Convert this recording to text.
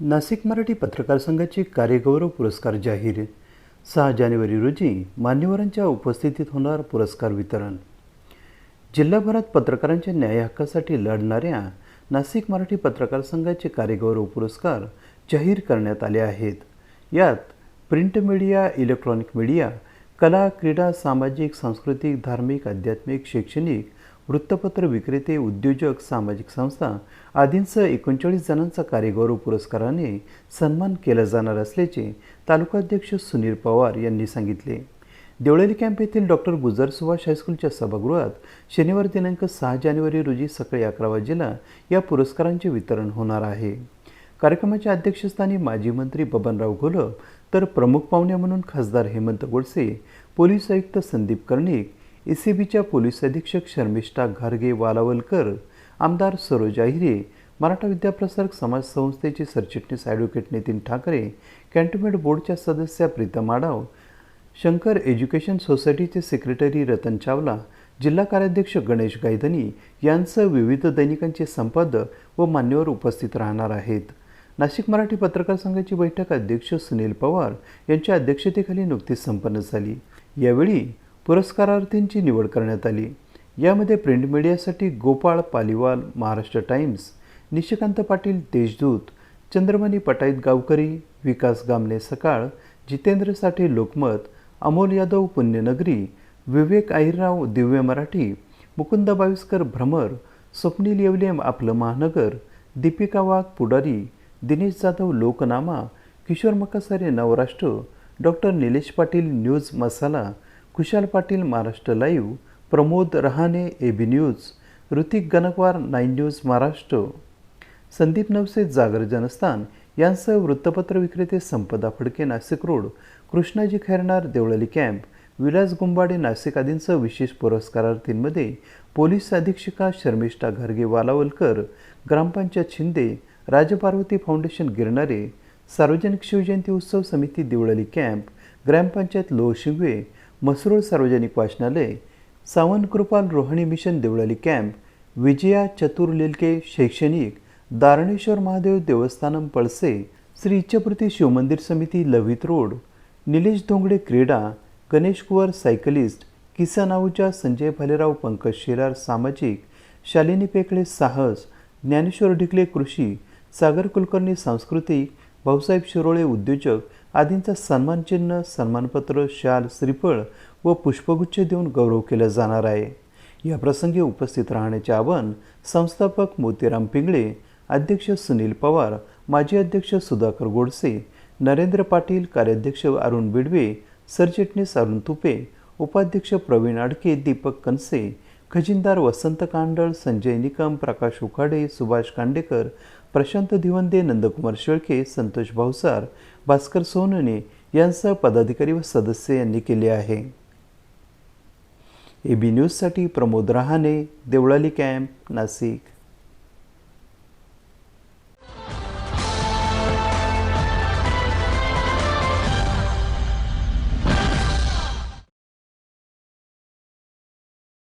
नाशिक मराठी पत्रकार संघाचे कार्यगौरव पुरस्कार जाहीर. सहा जानेवारी रोजी मान्यवरांच्या उपस्थितीत होणार पुरस्कार वितरण. जिल्हाभरात पत्रकारांच्या न्याय हक्कासाठी लढणाऱ्या नाशिक मराठी पत्रकार संघाचे कार्यगौरव पुरस्कार जाहीर करण्यात आले आहेत. यात प्रिंट मीडिया इलेक्ट्रॉनिक मीडिया कला क्रीडा सामाजिक सांस्कृतिक धार्मिक आध्यात्मिक शैक्षणिक वृत्तपत्र विक्रेते उद्योजक सामाजिक संस्था आदींसह एकोणचाळीस जणांचा कार्यगौरव पुरस्काराने सन्मान केला जाणार असल्याचे तालुकाध्यक्ष सुनील पवार यांनी सांगितले. देवळाली कॅम्प येथील डॉक्टर गुजर सुभाष हायस्कूलच्या सभागृहात शनिवार दिनांक सहा जानेवारी रोजी सकाळी अकरा वाजेला या पुरस्कारांचे वितरण होणार आहे. कार्यक्रमाच्या अध्यक्षस्थानी माजी मंत्री बबनराव घोलप तर प्रमुख पाहुण्या म्हणून खासदार हेमंत गोडसे पोलीस आयुक्त संदीप कर्णिक ए सी बीच्या पोलीस अधीक्षक शर्मिष्ठा घारगे वालावलकर आमदार सरोज हिरे मराठा विद्याप्रसारक समाज संस्थेचे सरचिटणीस ॲडव्होकेट नितीन ठाकरे कॅन्टोन्मेंट बोर्डच्या सदस्या प्रीतम आडाव शंकर एज्युकेशन सोसायटीचे सेक्रेटरी रतन चावला जिल्हा कार्याध्यक्ष गणेश गायधनी यांसह विविध दैनिकांचे संपादक व मान्यवर उपस्थित राहणार आहेत. नाशिक मराठी पत्रकार संघाची बैठक अध्यक्ष सुनील पवार यांच्या अध्यक्षतेखाली नुकतीच संपन्न झाली. यावेळी पुरस्कारार्थींची निवड करण्यात आली. यामध्ये प्रिंट मीडियासाठी गोपाळ पालिवाल महाराष्ट्र टाइम्स निशिकांत पाटील देशदूत चंद्रमणी पटाईत गावकरी विकास गामने सकाळ जितेंद्र साठे लोकमत अमोल यादव पुण्यनगरी विवेक आहिरराव दिव्य मराठी मुकुंद बाविस्कर भ्रमर Swapnil Yevle Aapla Mahanagar Deepika Wagh Pudhari Dinesh Jadhav Loknama Kishor Makasare Navrashtra doctor Nilesh Patil news masala Kushal Patil Maharashtra live Pramod Rahane A B news Hrithik Ganakwar nine news Maharashtra. Sandeep Navse Jagar Janasthan यांसह वृत्तपत्र विक्रेते Sampada Phadke Nashik road Krishnaji Khairnar Deolali camp Vilas Gumbade Nashik आदींसह विशेष पुरस्कारार्थींमध्ये police अधीक्षिका शर्मिष्ठा घरगे Walawalkar gram panchayat Shinde Rajparvati foundation Girnare सार्वजनिक शिवजयंती उत्सव समिती देवळाली कॅम्प ग्रामपंचायत लोह शिंगवे मसरूळ सार्वजनिक वाचनालय सावंत कृपाल मिशन देवळाली कॅम्प विजया चतुर्लिलके शैक्षणिक दारणेश्वर महादेव देवस्थानम पळसे श्री इच्छापूर्ती शिवमंदिर समिती लवित रोड निलेश धोंगडे क्रीडा गणेश कुवर सायकलिस्ट किसन आहुजा संजय भालेराव पंकज शिरार सामाजिक शालिनी पेकळे साहस ज्ञानेश्वर ढिकले कृषी सागर कुलकर्णी सांस्कृतिक भाऊसाहेब शिरोळे उद्योजक आदींचा सन्मानचिन्ह सन्मानपत्र शाल श्रीफळ व पुष्पगुच्छ देऊन गौरव केला जाणार आहे. या प्रसंगी उपस्थित राहण्याचे आवाहन संस्थापक मोतीराम पिंगळे अध्यक्ष सुनील पवार माजी अध्यक्ष सुधाकर गोडसे नरेंद्र पाटील कार्याध्यक्ष अरुण बिडवे सरचिटणीस अरुण तुपे उपाध्यक्ष प्रवीण आडके दीपक कनसे खजिनदार वसंत कांडळ संजय निकम प्रकाश उखाडे सुभाष कांडेकर प्रशांत धिवंदे नंदकुमार शेळके संतोष भावसार भास्कर सोनने यांसह पदाधिकारी व सदस्य यांनी केले आहे. ए बी न्यूजसाठी प्रमोद रहाणे देवळाली कॅम्प नाशिक.